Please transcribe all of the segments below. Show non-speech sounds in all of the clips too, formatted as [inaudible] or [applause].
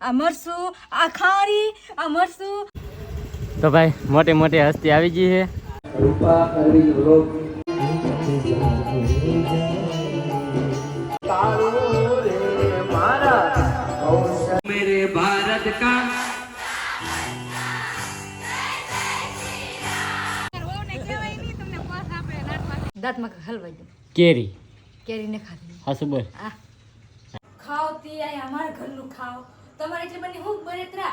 આ મરસું આ ખારી આ મરસું તો ભાઈ મોટી મોટી હસ્તી આવી ગઈ છે. રૂપા અરવિંદ વ્લોગ દાંતમાં હલવાઈ કેરી. કેરીને ખાધી. હા શું બોલ? આ ખાઓ તે અમારા ઘરનું ખાઓ તમારે એટલે બની હું બળતરા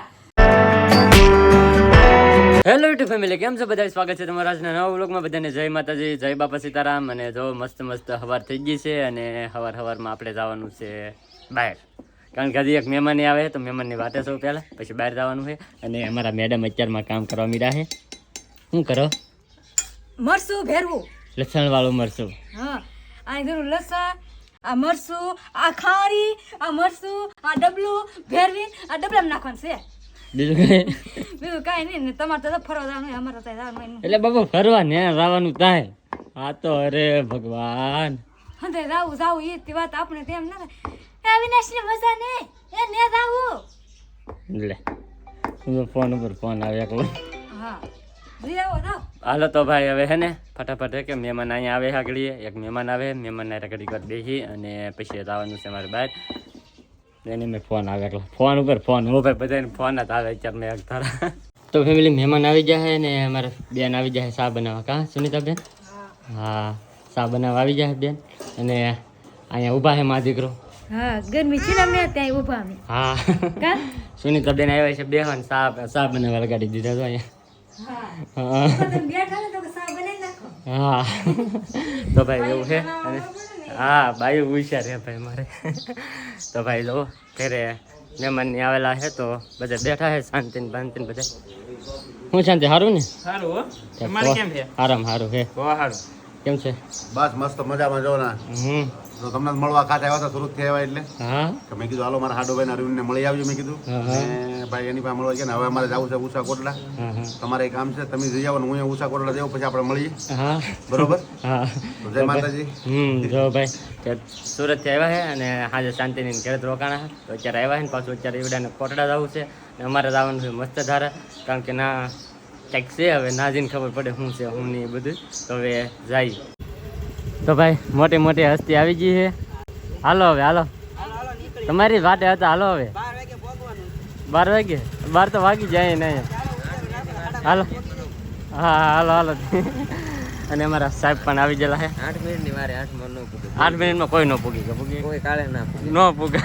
હેલો યુટ્યુબ ફેમિલી કેમ છો બધા સ્વાગત છે તમારા આજના નવા વ્લોગમાં. બધાને જય માતાજી જય બાપા સીતારામ. અને જો મસ્ત મસ્ત હવાર થઈ ગઈ છે અને હવાર હવારમાં આપણે જવાનું છે બહાર. કારણ કે હજી એક મહેમાન આવે તો મહેમાનની વાતે સૌ પહેલાં? પછી બહાર જવાનું છે. અને અમારા મેડમ અત્યારમાં કામ કરવા મીડા છે. શું કરો? મરસું ભેરવું. લસણવાળું મરશું હા આ જરૂર લસણ આ મરસું આ ખારી આ મરસું આ ડબલું ભેરવીન આ ડબલામાં નાખવાનું છે. બીજું કઈ? બીજું કાંઈ નહીં ને તમારે તો ફરવા જવાનું અમારે તો જવાનું. એટલે બાબા ફરવા ને જવાનું થાય. હા તો અરે ભગવાન. હંધે જાવું જાવું એ તે વાત આપણે તેમ ના થાય. એ અવિનાશને મજા નહીં એ ને જાવું. લે ફોન ઉપર ફોન આવે એકલો. હા. હાલો તો ભાઈ હવે હે ને ફટાફટ કે મહેમાન અહીંયા આવે આગળ એક મહેમાન આવે મહેમાન રગડી વાર બેસી અને પછી જવાનું છે મારે બહાર. એને મેં ફોન આવે એકલો ફોન ઉપર ફોન. હું ભાઈ બધાને ફોન જ આવે અત્યારે મેં તારા તો ફેમિલી મહેમાન આવી જાય ને અમારે બેન આવી જાય ચા બનાવવા. કા સુનિતા બેન હા ચા બનાવવા આવી જાય બેન. અને અહીંયા ઊભા છે મા દીકરો. હા ગરમી છે ને ત્યાં ઊભા અમે. હા. [laughs] સુનિતા બેન આવ્યા છે બે ચા ચા બનાવવા લગાડી દીધા તો અહીંયા. હા. હા. તો હા. ભાઈ એવું છે. હા બાઈ હોશિયાર છે ભાઈ મારે. તો ભાઈ લો ઘરે મહેમાનની આવેલા છે તો બધા બેઠા છે શાંતિ ને શાંતિ ને? બધા હું. શાંતિ સારું ને સારું કેમ છે? આરામ સારું છે. બહુ સારું કેમ છે? બસ મસ્ત મજામાં જો ના હમ. તો તમને મળવા ખાતે આવ્યા હતા સુરતથી આવ્યા એટલે. હા. કે મેં કીધું હાલો મારા હાડો ભાઈ ને મળી આવજો મેં કીધું. ભાઈ એની પાસે મળવા ગયા ને હવે અમારે જવું છે ઉષા હા તમારે એક કામ છે તમે જઈ આવો ને હું ઉષા કોટડા જાઉં પછી આપણે મળીએ. બરોબર? હા. તો જય માતાજી. હમ જો ભાઈ સુરતથી આવ્યા છે અને આજે શાંતિની ઘરે રોકાણા તો અત્યારે આવ્યા છે ને પાછું અત્યારે એવડાને કોટડા જવું છે. અને અમારે જવાનું છે મસ્ત ધારા કારણ કે ના કંઈક છે હવે ના ખબર પડે શું છે શું નહીં બધું. તો હવે જાય. તો ભાઈ મોટી મોટી હસ્તી આવી ગઈ છે. હાલો હવે હાલો. તમારી વાટે હતા હાલો હવે. બાર વાગે? બાર તો વાગી જાય ને અહીંયા હાલો. હા હા, હાલો હાલો. અને અમારા સાહેબ પણ આવી ગયેલા છે. આઠ મિનિટની મારે આઠમાં ન પૂગે. આઠ મિનિટમાં કોઈ ન પૂગી કે પૂગી? કોઈ કાળે ના પૂગે. ન પૂગે.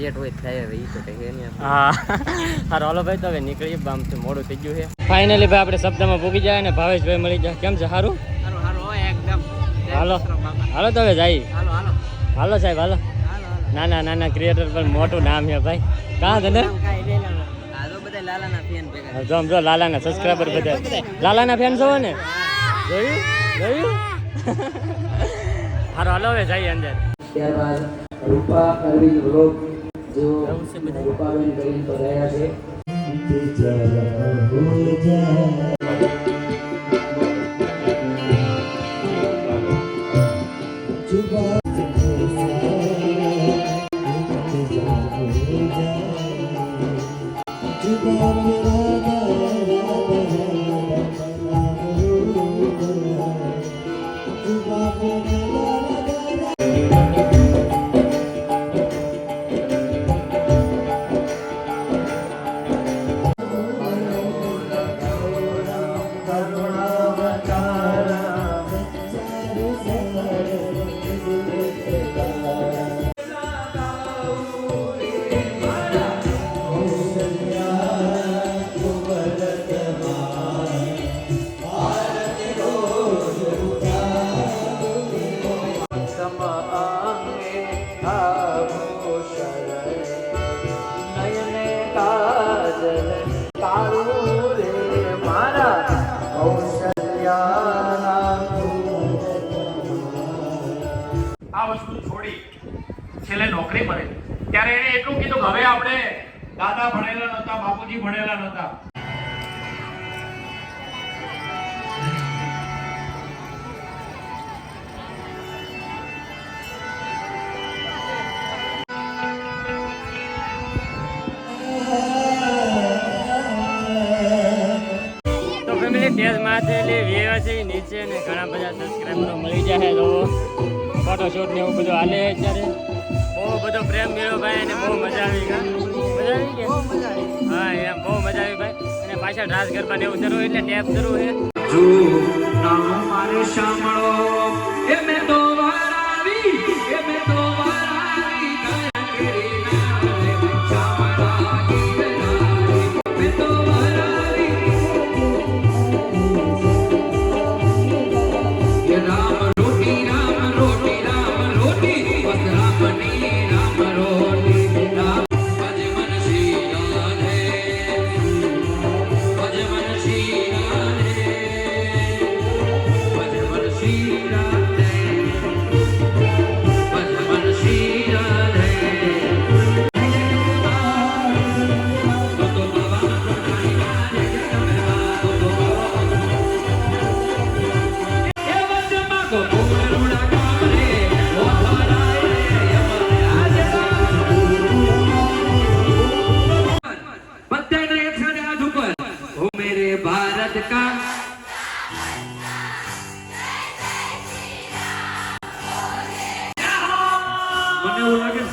રેટ હોય થાય હવે ઈ તો કઈ હે નહીં હા. હારો હાલો ભાઈ તો હવે નીકળીએ. તો મોડું થઈ ગયું છે. ફાઇનલી ભાઈ આપણે શબ્દમાં પૂગી જાય અને ભાવેશભાઈ મળી જાય. કેમ છે? સારું હારું હારું હોય એકદમ. હાલો. હાલો તો હવે જાય. હાલો હાલો. હાલો સાહેબ હાલો. ના ના નાના ના ક્રિએટર પણ મોટું નામ છે ભાઈ. કાં તને લાલાના ફેન ભેગા જો જો લાલાના સબસ્ક્રાઇબર બધા લાલાના ફેન છો ને? જોયું? હારો હાલો હવે જઈએ અંદર. ત્યારબાદ રૂપા અરવિંદ વ્લોગ જો જવું બધા રૂપાબેન કરીને રહ્યા છે. તકલીફ પડે ત્યારે એને એટલું કીધું હવે આપણે દાદા ભણેલા નતા બાપુજી ભણેલા નતા નીચે ને ઘણા બધા સબસ્ક્રાઈબરો મળી જાય તો ફોટોશૂટ ને એવું બધું હાલે અત્યારે. બહુ બધો પ્રેમ મળ્યો ભાઈ અને બહુ મજા આવી ગઈ મજા આવી ગઈ હા એમ બહુ મજા આવી ભાઈ. અને પાછળ રાસ ગરબા ને એવું શરૂ એટલે ટેપ જરૂર છે જો નામ મારે સાંભળો એ મેં તો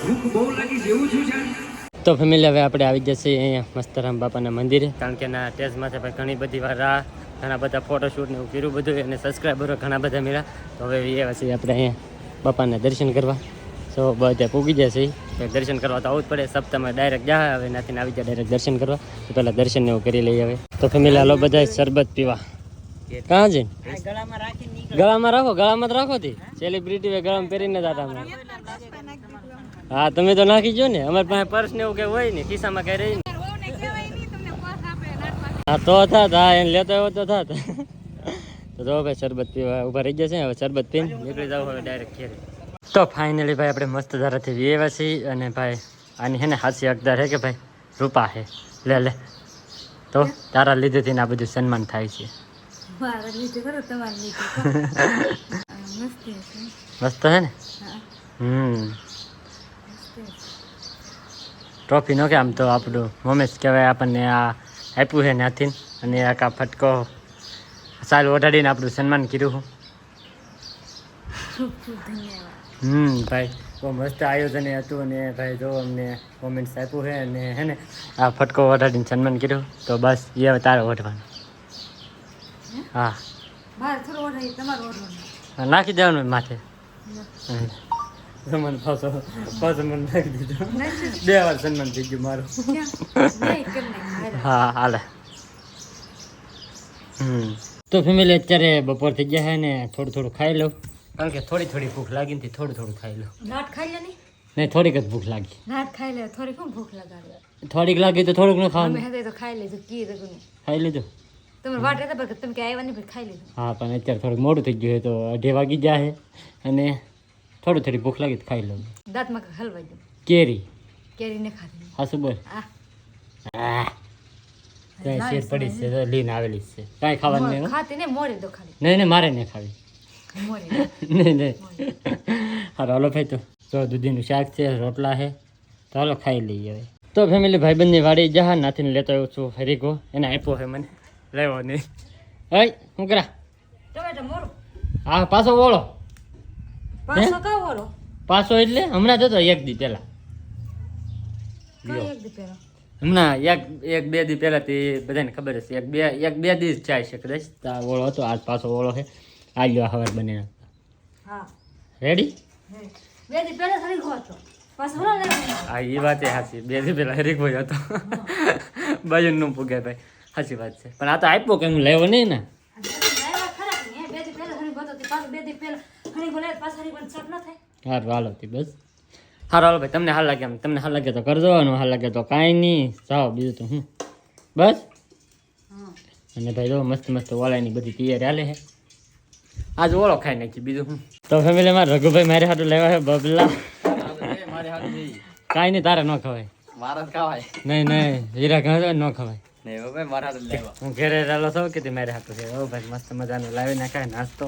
ભૂખ બહુ લાગી જેવું છું છે. તો ફેમિલી હવે આપણે આવી જશે અહીંયા મસ્તરામ બાપાના મંદિરે કારણ કે એના ટેસ્ટ માથે ભાઈ ઘણી બધી વાર રાહ ઘણા બધા ફોટોશૂટ ને એવું કર્યું બધું અને સબસ્ક્રાઈબરો ઘણા બધા મળ્યા. તો હવે એ પછી આપણે અહીંયા બાપાના દર્શન કરવા. તો બધા પૂગી જશે. દર્શન કરવા તો આવવું જ પડે. સપ્તાહમાં ડાયરેક્ટ જાય હવે નાથી આવી જાય ડાયરેક્ટ દર્શન કરવા. તો પહેલાં દર્શન ને એવું કરી લઈએ હવે. તો ફેમિલી હાલો બધા શરબત પીવા. કાં જઈને ગળામાં ગળામાં રાખો ગળામાં જ રાખો તે. સેલિબ્રિટી ગળામાં પહેરીને જ. હા તમે તો નાખી જો ને. અમારે પાસે પર્સ ને એવું કઈ હોય ને ખિસ્સામાં કઈ રહી હા તો થાત. હા એને લેતો એવો તો થાત. તો જો ભાઈ શરબત પીવા ઊભા રહી જશે હવે શરબત પીને નીકળી જાવ હવે ડાયરેક્ટ ઘેરે. તો ફાઇનલી ભાઈ આપણે મસ્ત ધારાથી વિયેવા છીએ અને ભાઈ આની હે ને હાસી હકદાર હે કે ભાઈ રૂપા હે. લે લે. તો તારા લીધેથી આ બધું સન્માન થાય છે. [laughs] મસ્ત હે ને? હમ. ટ્રોફી નો કે આમ તો આપણું મોમેશ કહેવાય આપણને આ આપ્યું છે ત્યાંથી અને આ કા ફટકો સાલ ઓઢાડીને આપણું સન્માન કર્યું હમ ભાઈ બહુ મસ્ત આયોજન હતું અને ભાઈ જો અમને કોમેન્ટ્સ આપ્યું છે અને હે ને આ ફટકો ઓઢાડીને સન્માન કર્યું તો બસ એ હવે તારે ઓઢવાનું. હા? નાખી દેવાનું માથે. મને પાછો પાછો મને નાખી દીધો. બે વાર સન્માન થઈ ગયું મારું. હા હાલે. હમ. તો ફેમિલી અત્યારે બપોર થઈ ગયા છે ને થોડું થોડું ખાઈ લઉં. કારણ કે થોડી થોડી ભૂખ લાગી ને થોડું થોડું ખાઈ લઉં. નાટ ખાઈ લે નહીં? થોડીક જ ભૂખ લાગી. લાટ ખાઈ લે થોડી કોણ ભૂખ લગાડે? થોડીક લાગી તો થોડુંક ન ખાવાનું. તો ખાઈ લેજો કી રગુને ખાઈ લેજો તમે વાટ રહેતા તમે કે આવ્યા નહીં ખાઈ લીધું. હા પણ અત્યારે થોડુંક મોડું થઈ ગયું છે તો અઢી વાગી જાય અને થોડી થોડી ભૂખ લાગી તો ખાઈ લઉં. દાંતમાં હલવાઈ દઉં કેરી. કેરીને ખાધી. હા શું બોલ? ત્યાં શેર પડી છે. તો લઈને આવેલી છે. કાંઈ ખાવાનું નહીં ખાતી ને મોડી તો ખાલી નહીં નહીં મારે નહીં ખાવી. [laughs] નહીં નહીં. હા હાલો ભાઈ તો. તો દૂધીનું શાક છે રોટલા છે તો હાલો ખાઈ લઈએ હવે. તો ફેમિલી ભાઈબંધની વાડી જહા નાથીને લેતો આવ્યો છું હરીકો એને આપ્યો છે મને. લેવો નહીં. હઈ શું કરા? હા પાછો બોલો. પાછો એટલે? હમણાં જતો એક દી પહેલા. એક દી પહેલા? હમણાં એક એક બે દી પહેલા તે બધાને ખબર હશે. એક બે એક બે દી જ જાય છે કદાચ. આ ઓળો હતો આજ પાછો ઓળો છે. આ લ્યો આ હવાર બને. હા. રેડી. બે દી પહેલા ખરી ગયો હા એ વાત એ સાચી બે દી પહેલા હરીકભાઈ હતો. બાજુ નું પૂગે ભાઈ. સાચી વાત છે. પણ આ તો આપ્યો કે હું લેવો નહીં ને? બે દી પહેલા ખરી હતો. બે દી પહેલા ખરી ગયો લે પણ સટ ન થાય. સારું હાલો તી બસ. હાર હાલો ભાઈ તમને હાલ લાગે તમને હાલ લાગે તો કરજો અને હાલ લાગે તો કાંઈ નહીં. જાઓ બીજું તો હું. બસ? અને ભાઈ જો મસ્ત મસ્ત ઓળાની બધી તૈયારી હાલે છે. આજ ઓળો ખાઈ નાખી બીજું હું. તો ફેમિલી માં રઘુભાઈ મારે હાટું લેવા છે બબલા. કાંઈ નહીં તારે ન ખવાય. મારા ખાવાય. નહીં નહીં હીરા ખાવા ન ખવાય. નહીં હવે મારા લેવા. હું ઘરે રહેલો છું કે તે મારે હાટું છે. ઓ ભાઈ મસ્ત મજાનું લાવી નાખાય નાસ્તો.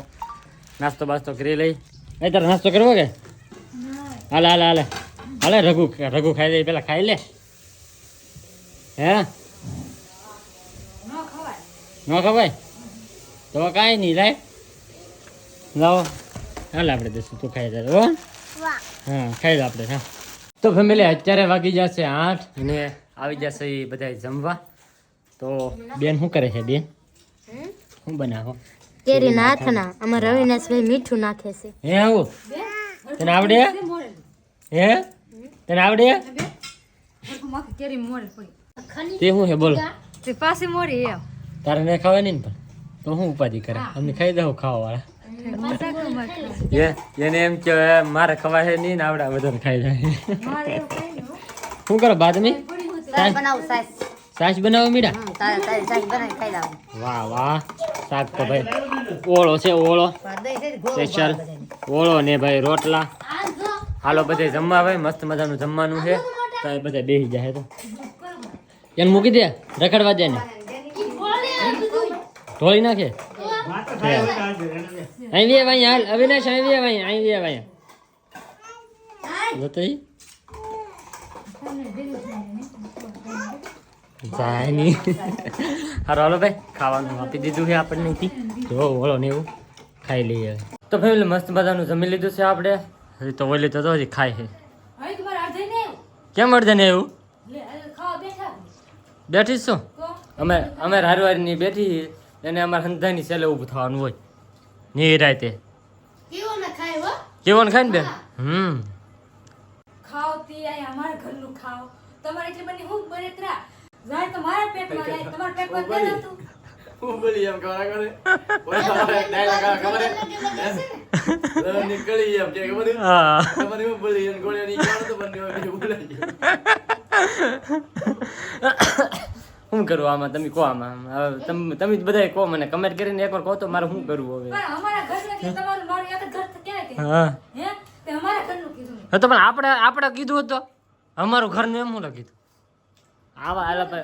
નાસ્તો બાસ્તો કરી લઈ. એ તારે નાસ્તો કરવો કે? હાલે હાલે હાલે. હાલે રઘુ રઘુ ખાઈ દે પેલા ખાઈ લે. હે? ન ખવાય. તો કાંઈ નહીં લાય. લાવો. હાલે આપણે દઈશું તું ખાઈ જાય હો. હા ખાઈ લે આપણે હા. તો ફેમિલી અત્યારે વાગી જશે આઠ અને આવી જશે એ બધા જમવા. તો બેન શું કરે છે બેન? શું બનાવો? કેરી ના હાથના આમાં રવિનાશભાઈ મીઠું નાખે છે. હે આવું? તને આવડે? હે? તને આવડે? કેરી મોડે પડી તે હું હે? બોલો. તે પાસે મોરી હે તારે ને ખાવાની ને પણ? તો હું ઉપાધિ કરે? અમને ખાઈ દઉં ખાવા વાળા એને એમ કે મારે ખવાય નહીં ને આવડે બધાને ખાઈ જાય નહીં શું કરો બાદમી બનાવું સાસ સાસ બનાવો મીડા વાહ વાહ. શાક તો ભાઈ ઓળો છે ઓળો. સ્પેશિયલ. ઓળો ને ભાઈ રોટલા. હાલો બધે જમવા ભાઈ મસ્ત મજાનું જમવાનું છે. તો એ બધા બેસી જાય તો. એને મૂકી દે રખડવા દે ને ઢોળી નાખે. અહીં વે ભાઈ હાલ. અવિનાશ અહીં વે ભાઈ અહીં વે ભાઈ. જોતો ઈ? જાય નહીં. હારો હાલો ભાઈ ખાવાનું આપી દીધું છે આપણને. જો ઓળો ને એવું ખાઈ લઈએ. તો ફેમિલી મસ્ત મજાનું જમી લીધું છે આપણે. હજી તો ઓલી તો હજી ખાય છે. કેમ અડધે ને એવું? બેઠી છો. અમે અમે હારવારની બેઠી એને અમારે સંધાની સેલે ઊભું થવાનું હોય. ની રાતે કેવું ખાય ને બેન? હમ. ખાવ તે અમારા ઘરનું ખાવ. તમારે એટલી બધી હું બને ત્રા. જાય તો મારા પેટમાં. જાય તમારા પેટમાં તે નહોતું હું એમ [laughs] ખબર કરે. ઓય તમારે એક ડાયલોગ ખબર હે? નીકળી એમ કે ખબર હા. તમારે હું એમ ગોળે ની કાઢો તો બંને બીજું બોલાઈ શું [coughs] કરવું આમાં? તમે કહો આમાં. હવે તમે તમે જ બધાય કહો મને. કમેન્ટ કરીને એકવાર કહો તો મારે શું કરવું હવે? અમારા ઘરનું એટલે તમારું મારું એક ઘર તો કે હા. હે? તે અમારા ઘરનું કીધું હા તો પણ આપણે આપણે કીધું હતું અમારું ઘરનું એમ હું કીધું? આવા આલા પર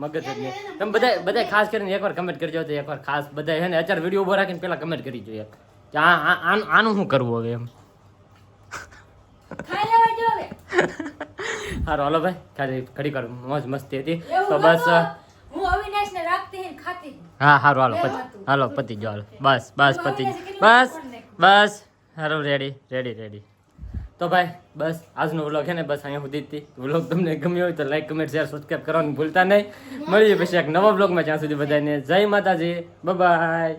મગજ જ નહીં. તમે બધા બધા ખાસ કરીને એકવાર કમેન્ટ કરજો તો એકવાર ખાસ બધા છે ને અત્યારે વીડિયો ઊભો રાખીને પહેલા કમેન્ટ કરી જોઈએ. કે આ આનું આનું શું કરવું હવે એમ? સારું હાલો ભાઈ. ખાલી ઘડી કર મોજ મસ્તી હતી. તો બસ. હું હા સારું હાલો પતિ હાલો પતિ જો હાલો. બસ બસ પતિ બસ બસ. સારું રેડી રેડી રેડી તો ભાઈ, બસ, આજનો વ્લોગ છે ને, બસ અહીંયા સુધી હતી. વ્લોગ તમને ગમ્યો હોય તો લાઈક કમેન્ટ શેર સબસ્ક્રાઈબ કરવાનું ભૂલતા નહીં. મળીએ પછી એક નવા વ્લોગમાં જ્યાં સુધી બધાને જય માતાજી. બાય